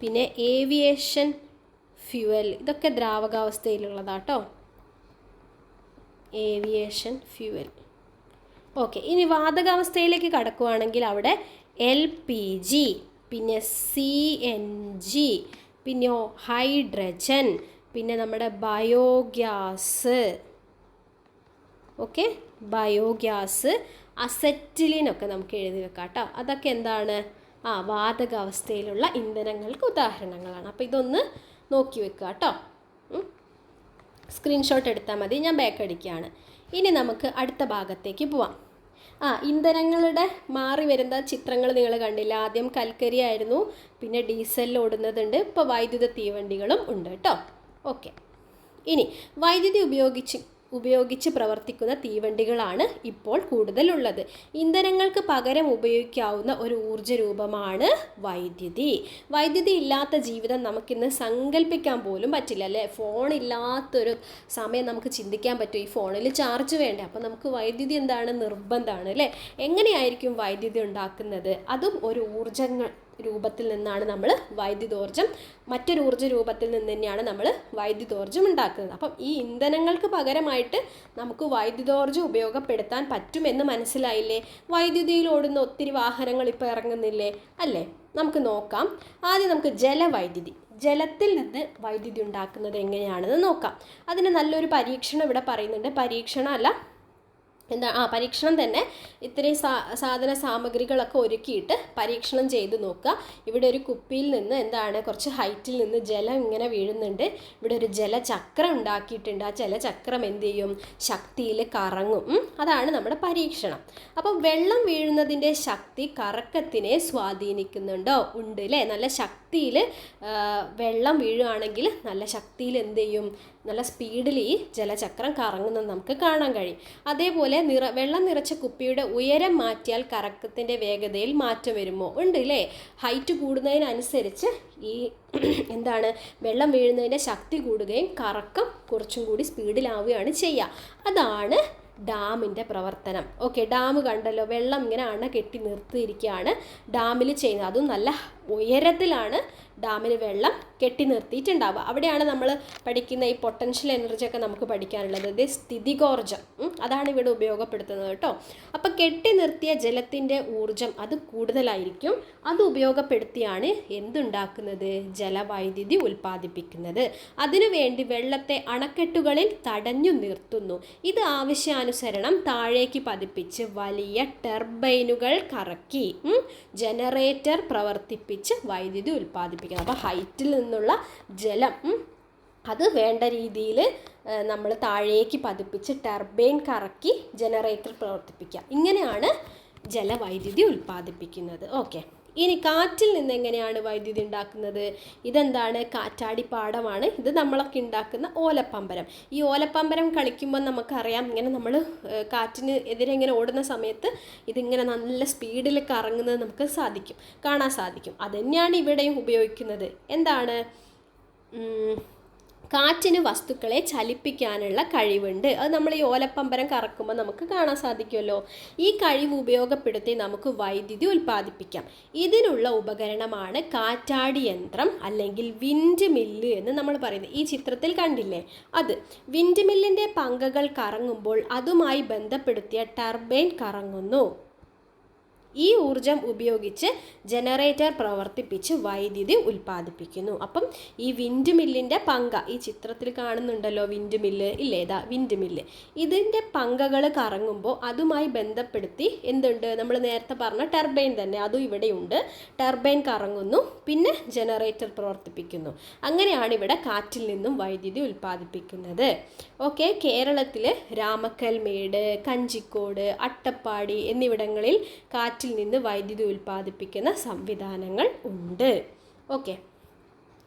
പിന്നെ ഏവിയേഷൻ ഫ്യുവൽ ഇതൊക്കെ ദ്രാവകാവസ്ഥയിലുള്ളതാട്ടോ. ഏവിയേഷൻ ഫ്യുവൽ ഓക്കെ ഇനി വാതകാവസ്ഥയിലേക്ക് കടക്കുവാണെങ്കിൽ അവിടെ എൽ പി ജി പിന്നെ സി എൻ ജി പിന്നെയോ ഹൈഡ്രജൻ പിന്നെ നമ്മുടെ ബയോഗ്യാസ്. ഓക്കെ ബയോഗ്യാസ് അസറ്റിലിനൊക്കെ നമുക്ക് എഴുതി വെക്കാം കേട്ടോ അതൊക്കെ എന്താണ്? ആ വാതകാവസ്ഥയിലുള്ള ഇന്ധനങ്ങൾക്ക് ഉദാഹരണങ്ങളാണ്. അപ്പോൾ ഇതൊന്ന് നോക്കി വെക്കുക കേട്ടോ സ്ക്രീൻഷോട്ട് എടുത്താൽ മതി. ഞാൻ ബാക്ക് അടിക്കുകയാണ്. ഇനി നമുക്ക് അടുത്ത ഭാഗത്തേക്ക് പോവാം. ആ ഇന്ധനങ്ങളുടെ മാറി വരുന്ന ചിത്രങ്ങൾ നിങ്ങൾ കണ്ടില്ല? ആദ്യം കൽക്കരി ആയിരുന്നു പിന്നെ ഡീസലിൽ ഓടുന്നതുണ്ട് ഇപ്പോൾ വൈദ്യുത തീവണ്ടികളും ഉണ്ട് കേട്ടോ ഓക്കെ. ഇനി വൈദ്യുതി ഉപയോഗിച്ച് ഉപയോഗിച്ച് പ്രവർത്തിക്കുന്ന തീവണ്ടികളാണ് ഇപ്പോൾ കൂടുതലുള്ളത്. ഇന്ധനങ്ങൾക്ക് പകരം ഉപയോഗിക്കാവുന്ന ഒരു ഊർജ രൂപമാണ് വൈദ്യുതി. വൈദ്യുതി ഇല്ലാത്ത ജീവിതം നമുക്കിന്ന് സങ്കല്പിക്കാൻ പോലും പറ്റില്ല അല്ലേ? ഫോൺ ഇല്ലാത്തൊരു സമയം നമുക്ക് ചിന്തിക്കാൻ പറ്റും ഈ ഫോണിൽ ചാർജ് വേണ്ട? അപ്പോൾ നമുക്ക് വൈദ്യുതി എന്താണ് നിർബന്ധമാണ് അല്ലേ? എങ്ങനെയായിരിക്കും വൈദ്യുതി ഉണ്ടാക്കുന്നത്? അതും ഒരു ഊർജങ്ങൾ രൂപത്തിൽ നിന്നാണ് നമ്മൾ വൈദ്യുതോർജം. മറ്റൊരു ഊർജ രൂപത്തിൽ നിന്ന് തന്നെയാണ് നമ്മൾ വൈദ്യുതോർജം ഉണ്ടാക്കുന്നത്. അപ്പം ഈ ഇന്ധനങ്ങൾക്ക് പകരമായിട്ട് നമുക്ക് വൈദ്യുതോർജം ഉപയോഗപ്പെടുത്താൻ പറ്റുമെന്ന് മനസ്സിലായില്ലേ? വൈദ്യുതിയിൽ ഓടുന്ന ഒത്തിരി വാഹനങ്ങൾ ഇപ്പോൾ ഇറങ്ങുന്നില്ലേ? അല്ലേ? നമുക്ക് നോക്കാം. ആദ്യം നമുക്ക് ജലവൈദ്യുതി. ജലത്തിൽ നിന്ന് വൈദ്യുതി ഉണ്ടാക്കുന്നത് എങ്ങനെയാണെന്ന് നോക്കാം. അതിന് നല്ലൊരു പരീക്ഷണം ഇവിടെ പറയുന്നുണ്ട്. പരീക്ഷണം അല്ല എന്താ ആ പരീക്ഷണം തന്നെ ഇത്രയും സാ സാധന സാമഗ്രികളൊക്കെ ഒരുക്കിയിട്ട് പരീക്ഷണം ചെയ്ത് നോക്കുക. ഇവിടെ ഒരു കുപ്പിയിൽ നിന്ന് എന്താണ് കുറച്ച് ഹൈറ്റിൽ നിന്ന് ജലം ഇങ്ങനെ വീഴുന്നുണ്ട്. ഇവിടെ ഒരു ജലചക്രം ഉണ്ടാക്കിയിട്ടുണ്ട്. ആ ജലചക്രം എന്ത് ചെയ്യും? ശക്തിയിൽ കറങ്ങും. അതാണ് നമ്മുടെ പരീക്ഷണം. അപ്പം വെള്ളം വീഴുന്നതിന്റെ ശക്തി കറക്കത്തിനെ സ്വാധീനിക്കുന്നുണ്ടോ? ഉണ്ട് അല്ലേ നല്ല ശക്തിയിൽ വെള്ളം വീഴുകയാണെങ്കിൽ നല്ല ശക്തിയിൽ എന്ത് ചെയ്യും? നല്ല സ്പീഡിൽ ഈ ജലചക്രം കറങ്ങുന്നത് നമുക്ക് കാണാൻ കഴിയും. അതേപോലെ നിറ വെള്ളം നിറച്ച കുപ്പിയുടെ ഉയരം മാറ്റിയാൽ കറക്കത്തിന്റെ വേഗതയിൽ മാറ്റം വരുമോ? ഉണ്ട് അല്ലേ ഹൈറ്റ് കൂടുന്നതിനനുസരിച്ച് ഈ <clears throat> എന്താണ് വെള്ളം വീഴുന്നതിന്റെ ശക്തി കൂടുകയും കറക്കം കുറച്ചും കൂടി സ്പീഡിലാവുകയാണ് ചെയ്യുക. അതാണ് ഡാമിന്റെ പ്രവർത്തനം. ഓക്കെ ഡാം കണ്ടല്ലോ വെള്ളം ഇങ്ങനെ അണ കെട്ടി നിർത്തിയിരിക്കുകയാണ്. ഡാമിൽ ചെയ്യുന്നത്. അതും നല്ല ഉയരത്തിലാണ് ഡാമിൽ വെള്ളം കെട്ടി നിർത്തിയിട്ടുണ്ടാവുക. അവിടെയാണ് നമ്മൾ പഠിക്കുന്ന ഈ പൊട്ടൻഷ്യൽ എനർജി ഒക്കെ നമുക്ക് പഠിക്കാനുള്ളത്. ഇത് സ്ഥിതികോർജം. അതാണ് ഇവിടെ ഉപയോഗപ്പെടുത്തുന്നത് കേട്ടോ. അപ്പം കെട്ടി നിർത്തിയ ജലത്തിന്റെ ഊർജം അത് കൂടുതലായിരിക്കും. അത് ഉപയോഗപ്പെടുത്തിയാണ് എന്തുണ്ടാക്കുന്നത്? ജലവൈദ്യുതി ഉൽപ്പാദിപ്പിക്കുന്നത്. അതിനുവേണ്ടി വെള്ളത്തെ അണക്കെട്ടുകളിൽ തടഞ്ഞു നിർത്തുന്നു. ഇത് ആവശ്യാനുസരണം താഴേക്ക് പതിപ്പിച്ച് വലിയ ടെർബൈനുകൾ കറക്കി ജനറേറ്റർ പ്രവർത്തിപ്പിച്ച് വൈദ്യുതി ഉൽപ്പാദിപ്പിക്കുന്നത് അപ്പോൾ ഹൈറ്റിൽ നിന്നുള്ള ജലം അത് വേണ്ട രീതിയിൽ നമ്മൾ താഴേക്ക് പതിപ്പിച്ച് ടർബൈൻ കറക്കി ജനറേറ്റർ പ്രവർത്തിപ്പിക്കുക ഇങ്ങനെയാണ് ജലവൈദ്യുതി ഉൽപ്പാദിപ്പിക്കുന്നത്. ഓക്കെ ഇനി കാറ്റിൽ നിന്ന് എങ്ങനെയാണ് വൈദ്യുതി ഉണ്ടാക്കുന്നത്? ഇതെന്താണ്? കാറ്റാടിപ്പാടമാണ് ഇത് നമ്മളൊക്കെ ഉണ്ടാക്കുന്ന ഓലപ്പമ്പരം. ഈ ഓലപ്പമ്പരം കളിക്കുമ്പോൾ നമുക്കറിയാം ഇങ്ങനെ നമ്മൾ കാറ്റിന് എതിരെ ഇങ്ങനെ ഓടുന്ന സമയത്ത് ഇതിങ്ങനെ നല്ല സ്പീഡിൽ കറങ്ങുന്നത് നമുക്ക് സാധിക്കും കാണാൻ സാധിക്കും. അതുതന്നെയാണ് ഇവിടെയും ഉപയോഗിക്കുന്നത്. എന്താണ്? കാറ്റിന് വസ്തുക്കളെ ചലിപ്പിക്കാനുള്ള കഴിവുണ്ട്. അത് നമ്മൾ ഈ ഓലപ്പമ്പരം കറക്കുമ്പോൾ നമുക്ക് കാണാൻ സാധിക്കുമല്ലോ. ഈ കഴിവ് ഉപയോഗപ്പെടുത്തി നമുക്ക് വൈദ്യുതി ഉൽപ്പാദിപ്പിക്കാം. ഇതിനുള്ള ഉപകരണമാണ് കാറ്റാടി യന്ത്രം അല്ലെങ്കിൽ വിൻഡ് മില്ല് എന്ന് നമ്മൾ പറയുന്നത്. ഈ ചിത്രത്തിൽ കണ്ടില്ലേ? അത് വിൻഡ് മില്ലിന്റെ പങ്കകൾ കറങ്ങുമ്പോൾ അതുമായി ബന്ധപ്പെടുത്തിയ ടർബൈൻ കറങ്ങുന്നു. ഈ ഊർജം ഉപയോഗിച്ച് ജനറേറ്റർ പ്രവർത്തിപ്പിച്ച് വൈദ്യുതി ഉൽപ്പാദിപ്പിക്കുന്നു. അപ്പം ഈ വിൻഡ് മില്ലിന്റെ പങ്ക ഈ ചിത്രത്തിൽ കാണുന്നുണ്ടല്ലോ വിൻഡ് മില്ല് ഇല്ലേ? ഇതാ വിൻഡ് മില്ല് ഇതിന്റെ പങ്കകൾ കറങ്ങുമ്പോൾ അതുമായി ബന്ധപ്പെടുത്തി എന്തുണ്ട്? നമ്മൾ നേരത്തെ പറഞ്ഞ ടർബൈൻ തന്നെ. അതും ഇവിടെയുണ്ട്. ടർബൈൻ കറങ്ങുന്നു പിന്നെ ജനറേറ്റർ പ്രവർത്തിപ്പിക്കുന്നു. അങ്ങനെയാണ് ഇവിടെ കാറ്റിൽ നിന്നും വൈദ്യുതി ഉൽപ്പാദിപ്പിക്കുന്നത്. ഓക്കെ കേരളത്തിൽ രാമക്കൽമേട് കഞ്ചിക്കോട് അട്ടപ്പാടി എന്നിവിടങ്ങളിൽ കാറ്റിൽ നിന്ന് വൈദ്യുതി ഉൽപ്പാദിപ്പിക്കുന്ന സംവിധാനങ്ങൾ ഉണ്ട്. ഓക്കെ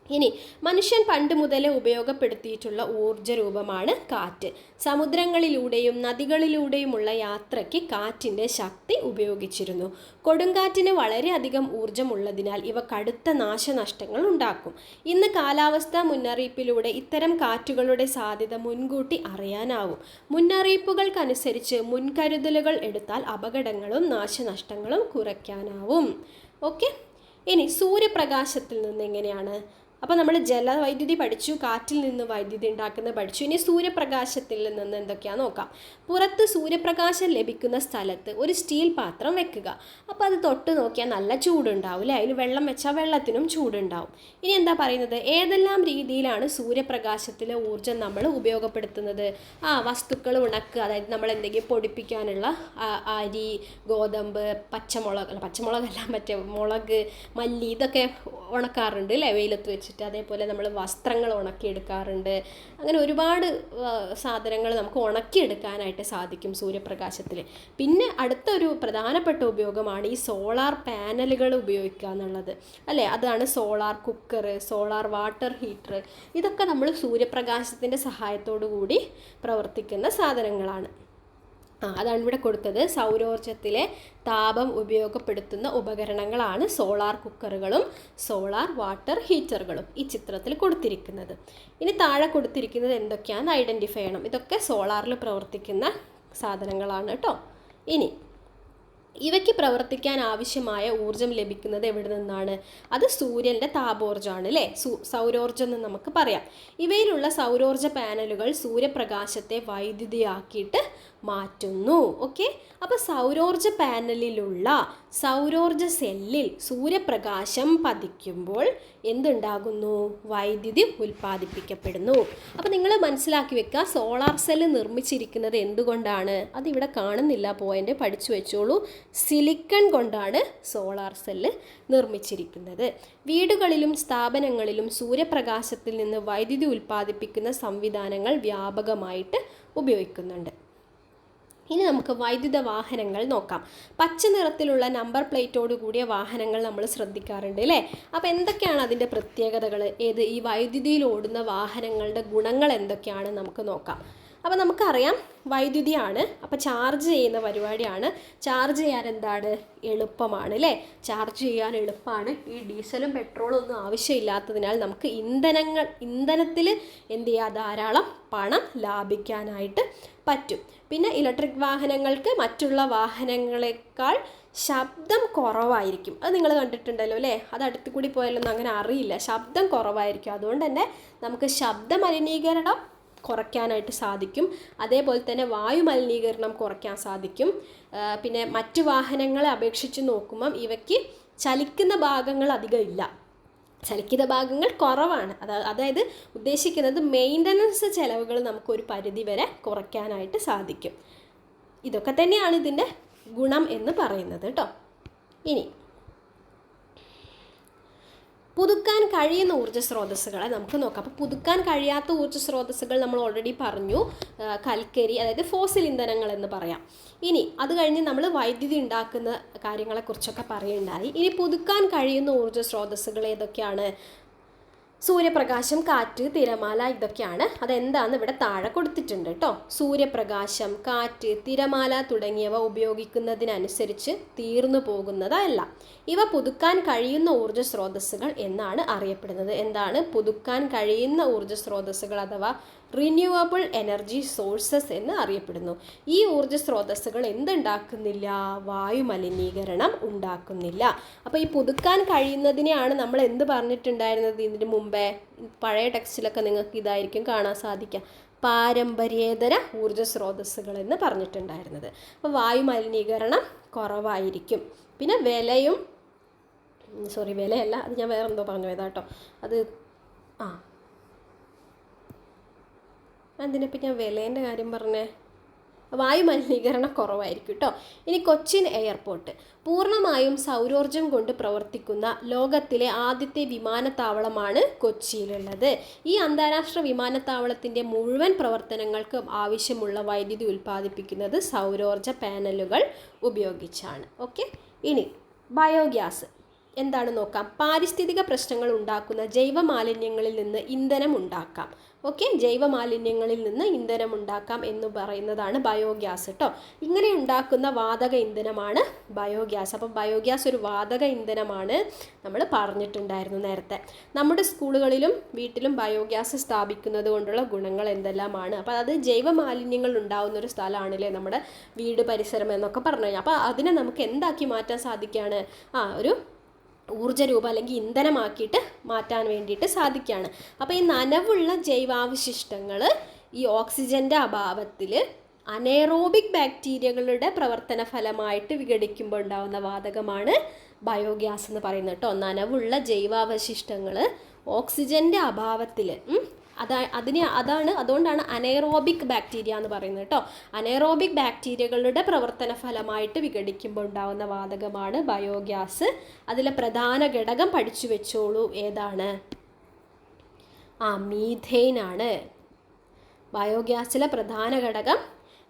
ഇനി മനുഷ്യൻ പണ്ട് മുതലേ ഉപയോഗപ്പെടുത്തിയിട്ടുള്ള ഊർജ രൂപമാണ് കാറ്റ്. സമുദ്രങ്ങളിലൂടെയും നദികളിലൂടെയുമുള്ള യാത്രയ്ക്ക് കാറ്റിന്റെ ശക്തി ഉപയോഗിച്ചിരുന്നു. കൊടുങ്കാറ്റിന് വളരെയധികം ഊർജമുള്ളതിനാൽ ഇവ കടുത്ത നാശനഷ്ടങ്ങൾ ഉണ്ടാക്കും. ഇന്ന് കാലാവസ്ഥാ മുന്നറിയിപ്പിലൂടെ ഇത്തരം കാറ്റുകളുടെ സാധ്യത മുൻകൂട്ടി അറിയാനാവും. മുന്നറിയിപ്പുകൾക്കനുസരിച്ച് മുൻകരുതലുകൾ എടുത്താൽ അപകടങ്ങളും നാശനഷ്ടങ്ങളും കുറയ്ക്കാനാവും. ഓക്കെ? ഇനി സൂര്യപ്രകാശത്തിൽ നിന്ന് എങ്ങനെയാണ് അപ്പോൾ നമ്മൾ ജലവൈദ്യുതി പഠിച്ചു കാറ്റിൽ നിന്ന് വൈദ്യുതി ഉണ്ടാക്കുന്നത് പഠിച്ചു. ഇനി സൂര്യപ്രകാശത്തിൽ നിന്ന് എന്തൊക്കെയാണെന്ന് നോക്കാം. പുറത്ത് സൂര്യപ്രകാശം ലഭിക്കുന്ന സ്ഥലത്ത് ഒരു സ്റ്റീൽ പാത്രം വെക്കുക. അപ്പോൾ അത് തൊട്ട് നോക്കിയാൽ നല്ല ചൂടുണ്ടാവും അല്ലേ അതിൽ വെള്ളം വെച്ചാൽ വെള്ളത്തിനും ചൂടുണ്ടാവും. ഇനി എന്താ പറയുന്നത്? ഏതെല്ലാം രീതിയിലാണ് സൂര്യപ്രകാശത്തിലെ ഊർജം നമ്മൾ ഉപയോഗപ്പെടുത്തുന്നത്? ആ വസ്തുക്കൾ ഉണക്കുക അതായത് നമ്മൾ എന്തെങ്കിലും പൊടിപ്പിക്കാനുള്ള അരി ഗോതമ്പ് പച്ചമുളക് അല്ല പച്ചമുളകല്ല മറ്റേ മുളക് മല്ലി ഇതൊക്കെ ഉണക്കാറുണ്ട് അല്ലേ വെയിലത്ത് വെച്ചിട്ട് അതേപോലെ നമ്മൾ വസ്ത്രങ്ങൾ ഉണക്കിയെടുക്കാറുണ്ട്. അങ്ങനെ ഒരുപാട് സാധനങ്ങൾ നമുക്ക് ഉണക്കിയെടുക്കാനായിട്ട് സാധിക്കും സൂര്യപ്രകാശത്തിൽ പിന്നെ അടുത്തൊരു പ്രധാനപ്പെട്ട ഉപയോഗമാണ് ഈ സോളാർ പാനലുകൾ ഉപയോഗിക്കുക എന്നുള്ളത്. അല്ലേ? അതാണ് solar cooker solar water heater. ഇതൊക്കെ നമ്മൾ സൂര്യപ്രകാശത്തിന്റെ സഹായത്തോടു കൂടി പ്രവർത്തിക്കുന്ന സാധനങ്ങളാണ്. അതാണ് ഇവിടെ കൊടുത്തത്. സൗരോർജത്തിലെ താപം ഉപയോഗപ്പെടുത്തുന്ന ഉപകരണങ്ങളാണ് സോളാർ കുക്കറുകളും സോളാർ വാട്ടർ ഹീറ്ററുകളും ഈ ചിത്രത്തിൽ കൊടുത്തിരിക്കുന്നത്. ഇനി താഴെ കൊടുത്തിരിക്കുന്നത് എന്തൊക്കെയാണെന്ന് ഐഡന്റിഫൈ ചെയ്യണം. ഇതൊക്കെ സോളാറിൽ പ്രവർത്തിക്കുന്ന സാധനങ്ങളാണ് കേട്ടോ. ഇനി ഇവയ്ക്ക് പ്രവർത്തിക്കാൻ ആവശ്യമായ ഊർജം ലഭിക്കുന്നത് എവിടെ നിന്നാണ്? അത് സൂര്യന്റെ താപോർജമാണ് അല്ലേ? സൗരോർജം എന്ന് നമുക്ക് പറയാം. ഇവയിലുള്ള സൗരോർജ പാനലുകൾ സൂര്യപ്രകാശത്തെ വൈദ്യുതിയാക്കിയിട്ട് മാറ്റുന്നു. ഓക്കെ അപ്പോൾ സൗരോർജ പാനലിലുള്ള സൗരോർജ സെല്ലിൽ സൂര്യപ്രകാശം പതിക്കുമ്പോൾ എന്തുണ്ടാകുന്നു? വൈദ്യുതി ഉൽപ്പാദിപ്പിക്കപ്പെടുന്നു. അപ്പോൾ നിങ്ങൾ മനസ്സിലാക്കി വെക്കുക സോളാർ സെല്ല് നിർമ്മിച്ചിരിക്കുന്നത് എന്തുകൊണ്ടാണ്? അതിവിടെ കാണുന്നില്ല പോയിന്റ് പഠിച്ചു വെച്ചോളൂ. സിലിക്കൺ കൊണ്ടാണ് സോളാർ സെല്ല് നിർമ്മിച്ചിരിക്കുന്നത്. വീടുകളിലും സ്ഥാപനങ്ങളിലും സൂര്യപ്രകാശത്തിൽ നിന്ന് വൈദ്യുതി ഉൽപ്പാദിപ്പിക്കുന്ന സംവിധാനങ്ങൾ വ്യാപകമായിട്ട് ഉപയോഗിക്കുന്നുണ്ട്. ഇനി നമുക്ക് വൈദ്യുത വാഹനങ്ങൾ നോക്കാം. പച്ച നിറത്തിലുള്ള നമ്പർ പ്ലേറ്റോട് കൂടിയ വാഹനങ്ങൾ നമ്മൾ ശ്രദ്ധിക്കാറുണ്ട് അല്ലേ അപ്പോൾ എന്തൊക്കെയാണ് അതിന്റെ പ്രത്യേകതകൾ ഏത് ഈ വൈദ്യുതിയിൽ ഓടുന്ന വാഹനങ്ങളുടെ ഗുണങ്ങൾ എന്തൊക്കെയാണ് നമുക്ക് നോക്കാം. അപ്പോൾ നമുക്കറിയാം വൈദ്യുതിയാണ് അപ്പോൾ ചാർജ് ചെയ്യുന്ന പരിപാടിയാണ്. ചാർജ് ചെയ്യാൻ എന്താണ്? എളുപ്പമാണ് അല്ലേ ചാർജ് ചെയ്യാൻ എളുപ്പമാണ്. ഈ ഡീസലും പെട്രോളും ഒന്നും ആവശ്യമില്ലാത്തതിനാൽ നമുക്ക് ഇന്ധനങ്ങൾ ഇന്ധനത്തിൽ എന്ത് ചെയ്യുക ധാരാളം പണം ലാഭിക്കാനായിട്ട് പറ്റും. പിന്നെ ഇലക്ട്രിക് വാഹനങ്ങൾക്ക് മറ്റുള്ള വാഹനങ്ങളെക്കാൾ ശബ്ദം കുറവായിരിക്കും. അത് നിങ്ങൾ കണ്ടിട്ടുണ്ടല്ലോ അല്ലേ? അത് അടുത്ത് കൂടി പോയാലൊന്നും അങ്ങനെ അറിയില്ല. ശബ്ദം കുറവായിരിക്കും. അതുകൊണ്ട് തന്നെ നമുക്ക് ശബ്ദ മലിനീകരണം കുറയ്ക്കാനായിട്ട് സാധിക്കും. അതേപോലെ തന്നെ വായു മലിനീകരണം കുറയ്ക്കാൻ സാധിക്കും. പിന്നെ മറ്റ് വാഹനങ്ങളെ അപേക്ഷിച്ച് നോക്കുമ്പം ഇവയ്ക്ക് ചലിക്കുന്ന ഭാഗങ്ങൾ അധികം ഇല്ല. ചലിക്കുന്ന ഭാഗങ്ങൾ കുറവാണ്. അതായത് ഉദ്ദേശിക്കുന്നത് മെയിന്റനൻസ് ചെലവുകൾ നമുക്കൊരു പരിധി വരെ കുറയ്ക്കാനായിട്ട് സാധിക്കും. ഇതൊക്കെ തന്നെയാണ് ഇതിന്റെ ഗുണം എന്ന് പറയുന്നത് കേട്ടോ ഇനി പുതുക്കാൻ കഴിയുന്ന ഊർജ സ്രോതസ്സുകളെ നമുക്ക് നോക്കാം. അപ്പോൾ പുതുക്കാൻ കഴിയാത്ത ഊർജ സ്രോതസ്സുകൾ നമ്മൾ ഓൾറെഡി പറഞ്ഞു. കൽക്കരി അതായത് ഫോസിൽ ഇന്ധനങ്ങൾ എന്ന് പറയാം. ഇനി അത് കഴിഞ്ഞ് നമ്മൾ വൈദ്യുതി ഉണ്ടാക്കുന്ന കാര്യങ്ങളെക്കുറിച്ചൊക്കെ പറയുണ്ടായി ഇനി പുതുക്കാൻ കഴിയുന്ന ഊർജ സ്രോതസ്സുകൾ ഏതൊക്കെയാണ്? സൂര്യപ്രകാശം കാറ്റ് തിരമാല ഇതൊക്കെയാണ്. അതെന്താന്ന് ഇവിടെ താഴെ കൊടുത്തിട്ടുണ്ട് കേട്ടോ സൂര്യപ്രകാശം കാറ്റ് തിരമാല തുടങ്ങിയവ ഉപയോഗിക്കുന്നതിനനുസരിച്ച് തീർന്നു പോകുന്നതല്ല. ഇവ പുതുക്കാൻ കഴിയുന്ന ഊർജ സ്രോതസ്സുകൾ എന്നാണ് അറിയപ്പെടുന്നത്. എന്താണ്? പുതുക്കാൻ കഴിയുന്ന ഊർജ സ്രോതസ്സുകൾ അഥവാ റിന്യൂവബിൾ എനർജി സോഴ്സസ് എന്ന് അറിയപ്പെടുന്നു. ഈ ഊർജ സ്രോതസ്സുകൾ എന്തുണ്ടാക്കുന്നില്ല? വായു മലിനീകരണം ഉണ്ടാക്കുന്നില്ല. അപ്പോൾ ഈ പുതുക്കാൻ കഴിയുന്നതിനെയാണ് നമ്മൾ എന്ത് പറഞ്ഞിട്ടുണ്ടായിരുന്നത് ഇതിന് മുമ്പേ? പഴയ ടെക്സ്റ്റിലൊക്കെ നിങ്ങൾക്ക് ഇതായിരിക്കും കാണാൻ സാധിക്കുക. പാരമ്പര്യേതര ഊർജ സ്രോതസ്സുകൾ എന്ന് പറഞ്ഞിട്ടുണ്ടായിരുന്നത്. അപ്പോൾ വായു മലിനീകരണം കുറവായിരിക്കും. പിന്നെ വിലയും സോറി വിലയല്ല അത് ഞാൻ വേറെന്തോ പറഞ്ഞു പോയതാട്ടോ അത് ആ എന്തിനിപ്പോൾ ഞാൻ വിലേന്റെ കാര്യം പറഞ്ഞേ? വായു മലിനീകരണം കുറവായിരിക്കും കേട്ടോ ഇനി കൊച്ചിൻ എയർപോർട്ട്. പൂർണമായും സൗരോർജം കൊണ്ട് പ്രവർത്തിക്കുന്ന ലോകത്തിലെ ആദ്യത്തെ വിമാനത്താവളമാണ് കൊച്ചിയിലുള്ളത്. ഈ അന്താരാഷ്ട്ര വിമാനത്താവളത്തിന്റെ മുഴുവൻ പ്രവർത്തനങ്ങൾക്കും ആവശ്യമുള്ള വൈദ്യുതി ഉൽപ്പാദിപ്പിക്കുന്നത് സൗരോർജ പാനലുകൾ ഉപയോഗിച്ചാണ്. ഓക്കെ? ഇനി ബയോഗ്യാസ്. എന്താണ് നോക്കാം? പാരിസ്ഥിതിക പ്രശ്നങ്ങൾ ഉണ്ടാക്കുന്ന ജൈവ മാലിന്യങ്ങളിൽ നിന്ന് ഇന്ധനം ഉണ്ടാക്കാം. ഓക്കെ? ജൈവ മാലിന്യങ്ങളിൽ നിന്ന് ഇന്ധനം ഉണ്ടാക്കാം എന്ന് പറയുന്നതാണ് ബയോഗ്യാസ് കേട്ടോ ഇങ്ങനെ ഉണ്ടാക്കുന്ന വാതക ഇന്ധനമാണ് ബയോഗ്യാസ്. അപ്പം ബയോഗ്യാസ് ഒരു വാതക ഇന്ധനമാണ് നമ്മൾ പറഞ്ഞിട്ടുണ്ടായിരുന്നു നേരത്തെ. നമ്മുടെ സ്കൂളുകളിലും വീട്ടിലും ബയോഗ്യാസ് സ്ഥാപിക്കുന്നത് കൊണ്ടുള്ള ഗുണങ്ങൾ എന്തെല്ലാമാണ്? അപ്പോൾ അത് ജൈവ മാലിന്യങ്ങൾ ഉണ്ടാകുന്ന ഒരു സ്ഥലമാണല്ലേ നമ്മുടെ വീട് പരിസരം എന്നൊക്കെ പറഞ്ഞു കഴിഞ്ഞാൽ. അപ്പോൾ അതിനെ നമുക്ക് എന്താക്കി മാറ്റാൻ സാധിക്കുകയാണ്? ആ ഒരു ഊർജരൂപം അല്ലെങ്കിൽ ഇന്ധനമാക്കിയിട്ട് മാറ്റാൻ വേണ്ടിയിട്ട് സാധിക്കുകയാണ്. അപ്പോൾ ഈ നനവുള്ള ജൈവാവശിഷ്ടങ്ങൾ ഈ ഓക്സിജന്റെ അഭാവത്തിൽ അനേറോബിക് ബാക്ടീരിയകളുടെ പ്രവർത്തന ഫലമായിട്ട് വിഘടിക്കുമ്പോൾ ഉണ്ടാകുന്ന വാതകമാണ് ബയോഗ്യാസ് എന്ന് പറയുന്നത് കേട്ടോ. നനവുള്ള ജൈവാവശിഷ്ടങ്ങൾ ഓക്സിജന്റെ അഭാവത്തിൽ അതാ അതിനെ അതാണ് അതുകൊണ്ടാണ് അനേറോബിക് ബാക്ടീരിയ എന്ന് പറയുന്നത് കേട്ടോ. അനേറോബിക് ബാക്ടീരിയകളുടെ പ്രവർത്തന ഫലമായിട്ട് വിഘടിക്കുമ്പോൾ ഉണ്ടാകുന്ന വാതകമാണ് ബയോഗ്യാസ്. അതിലെ പ്രധാന ഘടകം പഠിച്ചു വെച്ചോളൂ. ഏതാണ്? ആ മീഥെയിൻ ആണ് ബയോഗ്യാസിലെ പ്രധാന ഘടകം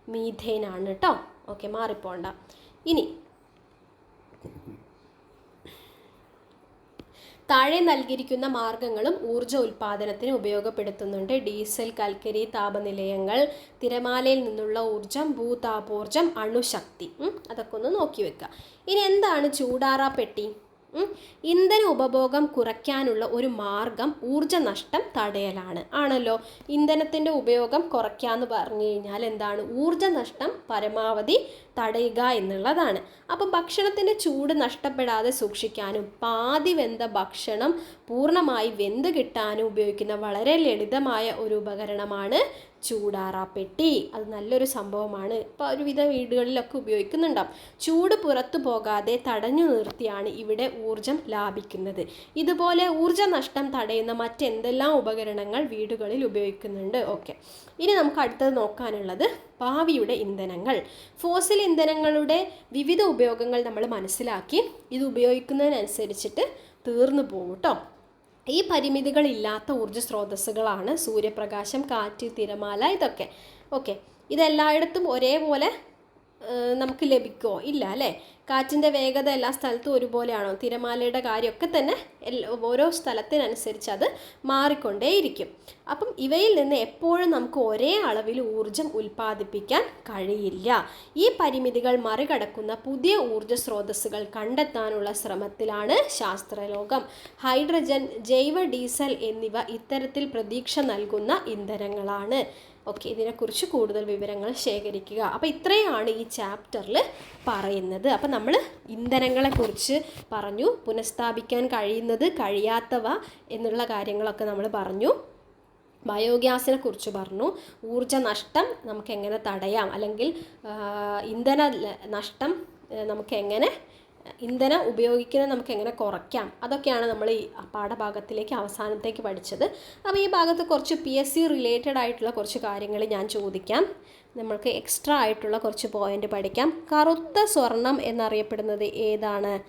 മീഥെയിൻ ആണ് കേട്ടോ. ഓക്കെ മാറിപ്പോണ്ട. ഇനി താഴെ നൽകിയിരിക്കുന്ന മാർഗങ്ങളും ഊർജ ഉൽപാദനത്തിന് ഉപയോഗപ്പെടുത്തുന്നുണ്ട്. ഡീസൽ കൽക്കരി താപനിലയങ്ങൾ തിരമാലയിൽ നിന്നുള്ള ഊർജം ഭൂതാപോർജം അണുശക്തി. അതൊക്കെ ഒന്ന് നോക്കി വെക്കുക ഇനി എന്താണ് ചൂടാറാ പെട്ടി? ഉം, ഇന്ധന ഉപഭോഗം കുറയ്ക്കാനുള്ള ഒരു മാർഗം ഊർജ നഷ്ടം തടയലാണ്. ആണല്ലോ? ഇന്ധനത്തിന്റെ ഉപയോഗം കുറയ്ക്കാന്ന് പറഞ്ഞു കഴിഞ്ഞാൽ എന്താണ്? ഊർജ നഷ്ടം പരമാവധി തടയുക എന്നുള്ളതാണ്. അപ്പം ഭക്ഷണത്തിന്റെ ചൂട് നഷ്ടപ്പെടാതെ സൂക്ഷിക്കാനും പാതി വെന്ത ഭക്ഷണം പൂർണമായി വെന്ത് കിട്ടാനും ഉപയോഗിക്കുന്ന വളരെ ലളിതമായ ഒരു ഉപകരണമാണ് ചൂടാറാപ്പെട്ടി. അത് നല്ലൊരു സംഭവമാണ്. ഇപ്പോൾ ഒരുവിധ വീടുകളിലൊക്കെ ഉപയോഗിക്കുന്നുണ്ടാവും. ചൂട് പുറത്തു പോകാതെ തടഞ്ഞു നിർത്തിയാണ് ഇവിടെ ഊർജം ലാഭിക്കുന്നത്. ഇതുപോലെ ഊർജ നഷ്ടം തടയുന്ന മറ്റെന്തെല്ലാം ഉപകരണങ്ങൾ വീടുകളിൽ ഉപയോഗിക്കുന്നുണ്ട്? ഓക്കെ. ഇനി നമുക്ക് അടുത്തത് നോക്കാനുള്ളത് ഭാവിയുടെ ഇന്ധനങ്ങൾ. ഫോസിൽ ഇന്ധനങ്ങളുടെ വിവിധ ഉപയോഗങ്ങൾ നമ്മൾ മനസ്സിലാക്കി. ഇത് ഉപയോഗിക്കുന്നതിനനുസരിച്ചിട്ട് തീർന്നു പോകും കേട്ടോ ഈ പരിമിതികളില്ലാത്ത ഊർജ സ്രോതസ്സുകളാണ് സൂര്യപ്രകാശം കാറ്റ് തിരമാല ഇതൊക്കെ. ഓക്കെ ഇതെല്ലായിടത്തും ഒരേപോലെ നമുക്ക് ലഭിക്കുമോ ഇല്ല അല്ലേ? കാറ്റിന്റെ വേഗത എല്ലാ സ്ഥലത്തും ഒരുപോലെയാണോ? തിരമാലയുടെ കാര്യമൊക്കെ തന്നെ ഓരോ സ്ഥലത്തിനനുസരിച്ച് അത് മാറിക്കൊണ്ടേയിരിക്കും. അപ്പം ഇവയിൽ നിന്ന് എപ്പോഴും നമുക്ക് ഒരേ അളവിൽ ഊർജം ഉൽപ്പാദിപ്പിക്കാൻ കഴിയില്ല. ഈ പരിമിതികൾ മറികടക്കുന്ന പുതിയ ഊർജ സ്രോതസ്സുകൾ കണ്ടെത്താനുള്ള ശ്രമത്തിലാണ് ശാസ്ത്രലോകം. ഹൈഡ്രജൻ ജൈവ ഡീസൽ എന്നിവ ഇത്തരത്തിൽ പ്രതീക്ഷ നൽകുന്ന ഇന്ധനങ്ങളാണ്. ഓക്കെ ഇതിനെക്കുറിച്ച് കൂടുതൽ വിവരങ്ങൾ ശേഖരിക്കുക. അപ്പോൾ ഇത്രയാണ് ഈ ചാപ്റ്ററിൽ പറയുന്നത്. അപ്പോൾ നമ്മൾ ഇന്ധനങ്ങളെക്കുറിച്ച് പറഞ്ഞു പുനഃസ്ഥാപിക്കാൻ കഴിയുന്നത് കഴിയാത്തവ എന്നുള്ള കാര്യങ്ങളൊക്കെ നമ്മൾ പറഞ്ഞു. ബയോഗ്യാസിനെ കുറിച്ച് പറഞ്ഞു. ഊർജ നഷ്ടം നമുക്ക് എങ്ങനെ തടയാം? അല്ലെങ്കിൽ ഇന്ധന നഷ്ടം നമുക്ക് എങ്ങനെ ഇന്ധനം ഉപയോഗിക്കുന്നത് നമുക്ക് എങ്ങനെ കുറയ്ക്കാം? അതൊക്കെയാണ് നമ്മൾ ഈ പാഠഭാഗത്തിലേക്ക് അവസാനത്തേക്ക് പഠിച്ചത്. അപ്പോൾ ഈ ഭാഗത്ത് കുറച്ച് പി എസ് സി റിലേറ്റഡ് ആയിട്ടുള്ള കുറച്ച് കാര്യങ്ങൾ ഞാൻ ചോദിക്കാം. നമ്മൾക്ക് എക്സ്ട്രാ ആയിട്ടുള്ള കുറച്ച് പോയിന്റ് പഠിക്കാം. കറുത്ത സ്വർണം എന്നറിയപ്പെടുന്നത് ഏതാണ്?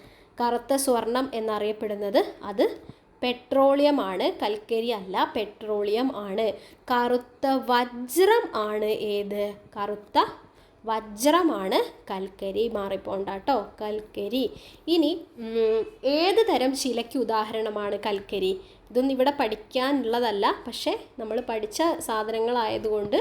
കറുത്ത സ്വർണം എന്നറിയപ്പെടുന്നത് അത് പെട്രോളിയം ആണ്. കൽക്കരി അല്ല പെട്രോളിയം ആണ്. കറുത്ത വജ്രം ആണ് ഏത്? കറുത്ത വജ്രമാണ് കൽക്കരി മാറിപ്പോണ്ട കേട്ടോ കൽക്കരി. ഇനി ഏത് തരം ശിലയ്ക്ക് ഉദാഹരണമാണ് കൽക്കരി? ഇതൊന്നും ഇവിടെ പഠിക്കാനുള്ളതല്ല പക്ഷേ നമ്മൾ പഠിച്ച സാധനങ്ങളായതുകൊണ്ട്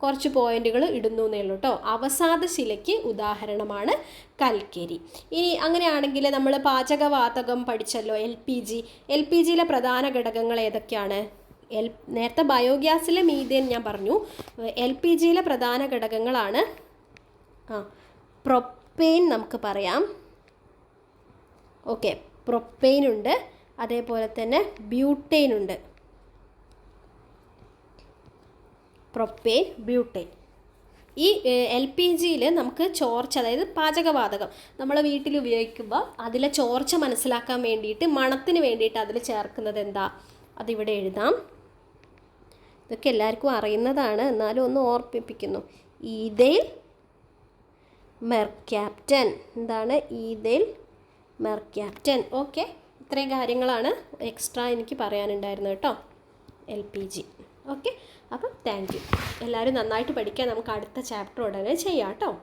കുറച്ച് പോയിന്റുകൾ ഇടുന്നു എന്നേ ഉള്ളൂ കേട്ടോ അവസാദ ശിലയ്ക്ക് ഉദാഹരണമാണ് കൽക്കരി. ഇനി അങ്ങനെയാണെങ്കിൽ നമ്മൾ പാചകവാതകം പഠിച്ചല്ലോ L P G. L P ജിയിലെ പ്രധാന ഘടകങ്ങൾ ഏതൊക്കെയാണ്? എൽ നേരത്തെ ബയോഗ്യാസിലെ മീതേൻ ഞാൻ പറഞ്ഞു. എൽ പി ജിയിലെ പ്രധാന ഘടകങ്ങളാണ്. ആ പ്രൊപ്പെയിൻ നമുക്ക് പറയാം. ഓക്കെ പ്രൊപ്പെയിൻ ഉണ്ട്. അതേപോലെ തന്നെ ബ്യൂട്ടെയിൻ ഉണ്ട്. പ്രൊപ്പെയിൻ ബ്യൂട്ടെയിൻ ഈ എൽ പി ജിയിൽ നമുക്ക് ചോർച്ച അതായത് പാചകവാതകം നമ്മൾ വീട്ടിൽ ഉപയോഗിക്കുമ്പോൾ അതിലെ ചോർച്ച മനസ്സിലാക്കാൻ വേണ്ടിയിട്ട് മണത്തിന് വേണ്ടിയിട്ട് അതിൽ ചേർക്കുന്നത് എന്താ? അതിവിടെ എഴുതാം. ഇതൊക്കെ എല്ലാവർക്കും അറിയുന്നതാണ്. എന്നാലും ഒന്ന് ഓർമ്മിപ്പിക്കുന്നു. ഈതേൽ മെർക്യാപ്റ്റൻ എന്താണ്? Ethyl mercaptan okay. ഇത്രയും കാര്യങ്ങളാണ് എക്സ്ട്രാ എനിക്ക് പറയാനുണ്ടായിരുന്നു കേട്ടോ. L P G. ഓക്കെ. അപ്പം താങ്ക് യു. എല്ലാവരും നന്നായിട്ട് പഠിക്കാൻ നമുക്ക് അടുത്ത ചാപ്റ്റർ ഉടനെ ചെയ്യാം കേട്ടോ.